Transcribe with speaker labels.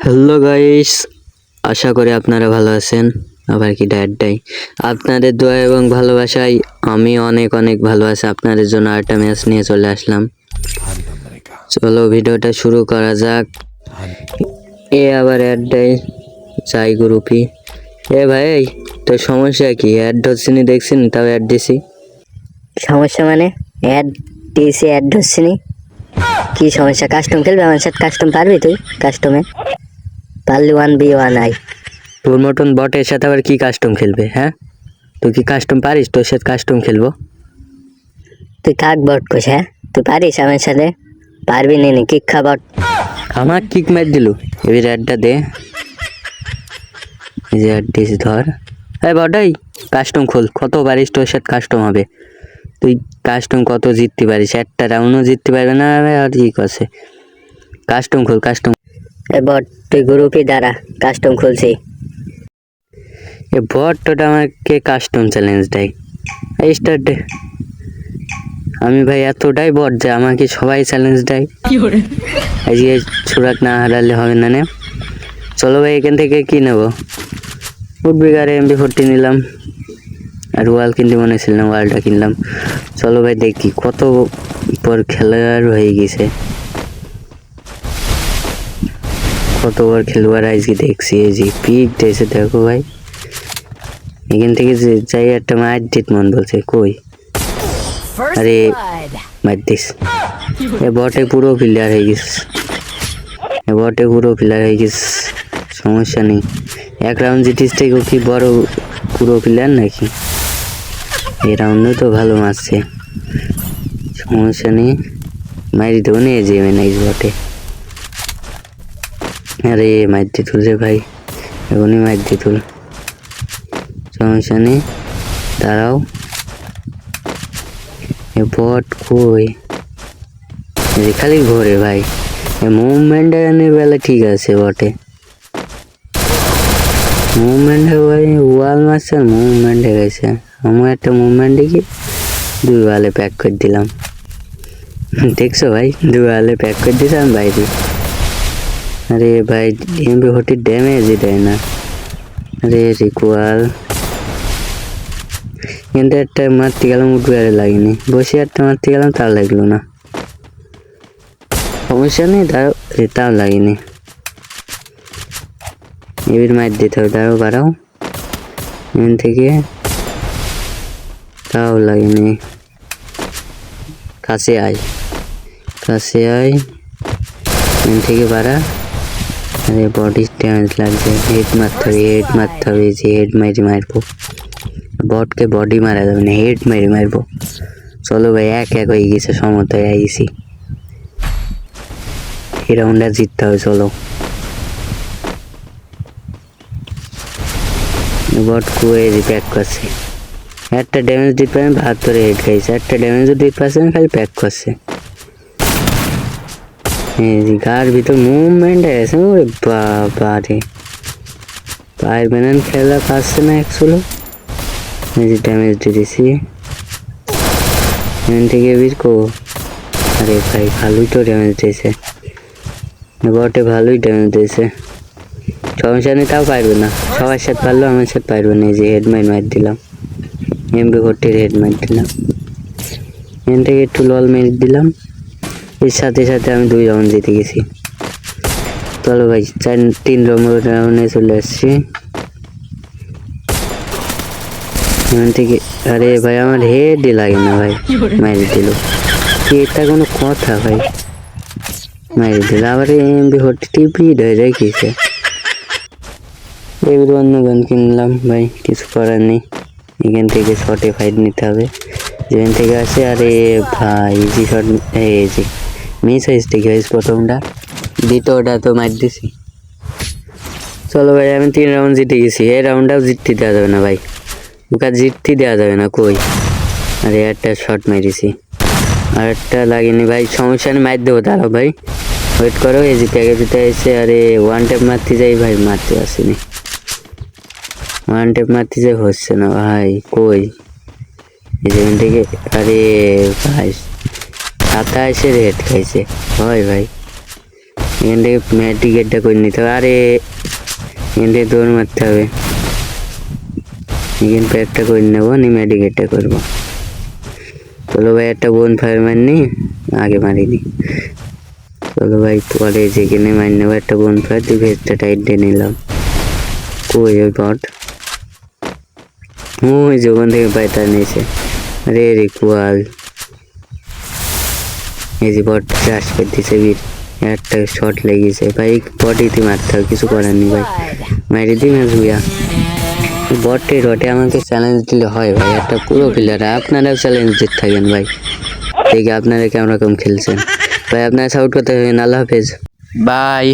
Speaker 1: Hello guys, আশা করি আপনারা ভালো আছেন। আবার কি ড্যাডটাই আপনাদের দোয়া এবং ভালোবাসায় আমি অনেক অনেক ভালো আছি। আপনাদের জন্য আরেকটা ম্যাচ নিয়ে চলে আসলাম। চলো ভিডিওটা শুরু করা যাক। এ আবার অ্যাডটাই যাই গ্রুপি। এ ভাই তোর সমস্যা কি? অ্যাড ধরছিনি দেখছিনি তাও অ্যাড দিছি।
Speaker 2: সমস্যা মানে? অ্যাড দিয়েছি অ্যাড ধরছি নি। কি সমস্যা? কাস্টম খেলবে? আমার সাথে কাস্টম পারবি তুই? কাস্টমে পারলি ওয়ান বি ওয়ান আই
Speaker 1: তোর মতন বটের সাথে আবার কি কাস্টম খেলবে হ্যাঁ? তুই কি কাস্টম পারিস? তোর সাথে কাস্টম খেলব।
Speaker 2: তুই কাক বট কোস হ্যাঁ? তুই পারিস আমার সাথে? পারবি নি নি কিক খা বট
Speaker 1: আমার কিক মার দিল। এবার অ্যাডটা দে। এই যে অ্যাড দিস ধর। এই বটাই কাস্টম খোল। কত পারিস তোর সাথে কাস্টম হবে? তুই কাস্টম কত জিততে পারিস? একটা রাউন্ডও জিততে পারবে না আর কি করছে? কাস্টম খোল কাস্টম
Speaker 2: বট তুই গ্রুপই দ্বারা কাস্টম খুলছি।
Speaker 1: এ বটটা আমাকে কাস্টম চ্যালেঞ্জ দেয়? স্টার্ট দে আমি ভাই এতটাই বট যে আমাকে সবাই চ্যালেঞ্জ দেয়। আজকে ছোড়াক না হারালে হবে না নে। চলো ভাই এখান থেকে কি নেব? উঠবি গাড়ি এমবি ফোরটি নিলাম। আর ওয়াল কিনতে মনে ছিল না ওয়ালটা কিনলাম। চলো ভাই দেখি কত পর খেলার হয়ে গেছে। কতবার খেলোয়াড় আজকে দেখছি এই যে পিক দিয়েছে দেখো ভাই। এখান থেকে যে যাই একটা মার দিত মন বলছে কই? আরে মার দিস। এ বটে পুরো প্লেয়ার হয়ে গেছে। এ বটে পুরো প্লেয়ার হয়ে গেছে। সমস্যা নেই। এক রাউন্ড জিতিস থেকে কি বড় পুরো প্লেয়ার নাকি? এই রাউন্ডে তো ভালো মারছে। সমস্যা নেই। মারি দেবো না এই যে নাইস বটে। আরে মারতে তুল রে ভাই, এখনই মারতে তুল। সমস্যা নেই দাঁড়াও। বট কই? খালি ঘোরে ভাই মুভমেন্ট বেলা ঠিক আছে বটে। মুভমেন্টে ভাই ওয়াল আর মুভমেন্টে গেছে। আমার একটা মুভমেন্ট দেখি, দুই ওয়ালে প্যাক করে দিলাম। দেখছ ভাই, দুই ওয়ালে প্যাক করে আমি বাইরে। আরে ভাই এমবি হটি ড্যামেজই দেয় না। আরে রিকোয়াল। কিন্তু একটা মারতে গেলাম উঠবে আরে লাগেনি। বসে একটা মারতে গেলাম তাও লাগল না। সমস্যা নেই এ, তাও লাগেনি। এবার মার দিতে হবে তাও বাড়াও। এখান থেকে তাও লাগেনি। কাছে আয়। কাছে আয়। এখান থেকে বাড়া। আরে বডি ড্যামেজ লাগছে হেড মারতে হবে হেড মারতে হবে, যে হেড মারি মারবো। বটকে বডি মারা যাবে না হেড মেরে মারবো। চলো ভাই, এক এক হয়ে গেছে সমত হয়ে গেছি এই রাউন্ডটা জিততে হবে, চলো। বট কুয়ে প্যাক করছে। একটা ড্যামেজ দিতে পারেন বাহাত্তরে হেড খাইছে। একটা ড্যামেজও দিতে পারছে না খালি প্যাক করছে। গার ভিতর মুভমেন্ট আছে ওরে বাবা রে পায়ের বেনান খেলা পাচ্ছে না একচুলো এই যে ড্যামেজ দিয়ে দিছি এখান থেকে বের আরে ভাই ভালোই তো ড্যামেজ দিয়েছে বটে ভালোই ড্যামেজ দিয়েছে সমস্যা নেই তাও পারবে না সবার সাথে পারলেও আমার সাথে পারবে না এই যে হেডমাইট মার দিলাম এমবি ভর্তির হেডমাইট দিলাম এখান থেকে একটু লল মেরে দিলাম এর সাথে সাথে আমি দুই রাউন্ড জিতে গেছি। চলো ভাই, চার, তিন নম্বর রাউন্ডে চলে আসছি। এখান থেকে, আরে ভাই, আমার হেডই লাগে না ভাই মারি দিল। কি এটা কোনো কথা ভাই? মারি দিল, আবার এমবি হটি টিপি ধরে রেখেছে। এবার অন্য গান কিনলাম ভাই, কিছু করার নেই। এখান থেকে শর্টে ফাইট নিতে হবে। যেখান থেকে আসে, আরে ভাই ইজি শর্ট এই যে। মিস ঠিক হয়েছে প্রথমটা দ্বিতীয়টা তো মার দিছি চলো ভাই আমি তিন রাউন্ড জিতে গেছি এই রাউন্ডটাও জিততে দেওয়া যাবে না ভাই ওকে জিততে দেওয়া যাবে না কই আরে একটা শট মেরেছি আর একটা লাগেনি ভাই সমস্যা নেই মার দেবো দাঁড়াও ভাই ওয়েট করো এই জিতে প্যাকের জিতে এসে আরে ওয়ান টেপ মারতে যাই ভাই মারতে আসিনি ওয়ান টেপ মারতে যাই হচ্ছে না ভাই কই যেখান থেকে আরে ভাই সাতাশে রেট খাইছে। হয় ভাই। এখান থেকে ম্যাটিকেটটা করে নিতে হবে। আরে, এখান থেকে দৌড় মারতে হবে। এখান প্যাকটা করে নেব নি ম্যাডিকেটটা করব। চলো ভাই, একটা বোন ফায়ার মারনি, আগে মারিনি। চলো ভাই, পরে যেখানে মারি নেব, একটা বোন ফায়ার দিয়ে ভেজটা টাইট দিয়ে নিলাম। কই ওই বট? ওই যে থেকে পাইতার নিয়েছে। আরে, রে কুয়াল। এই যে বট চাষ করে দিছে বীর। একটা শট লেগেছে। ভাই বডিতে মারতে হবে, কিছু করার নেই ভাই। মারি দিই ম্যাচ ভুয়া বটে রটে, আমাকে চ্যালেঞ্জ দিলে হয় ভাই। একটা পুরো প্লেয়ার আপনারাও চ্যালেঞ্জ দিতে থাকেন ভাই। দেখি আপনারা কেমন রকম খেলছেন। ভাই, আপনারা সাউট করতে হবে আল্লাহ হাফেজ।
Speaker 3: বাই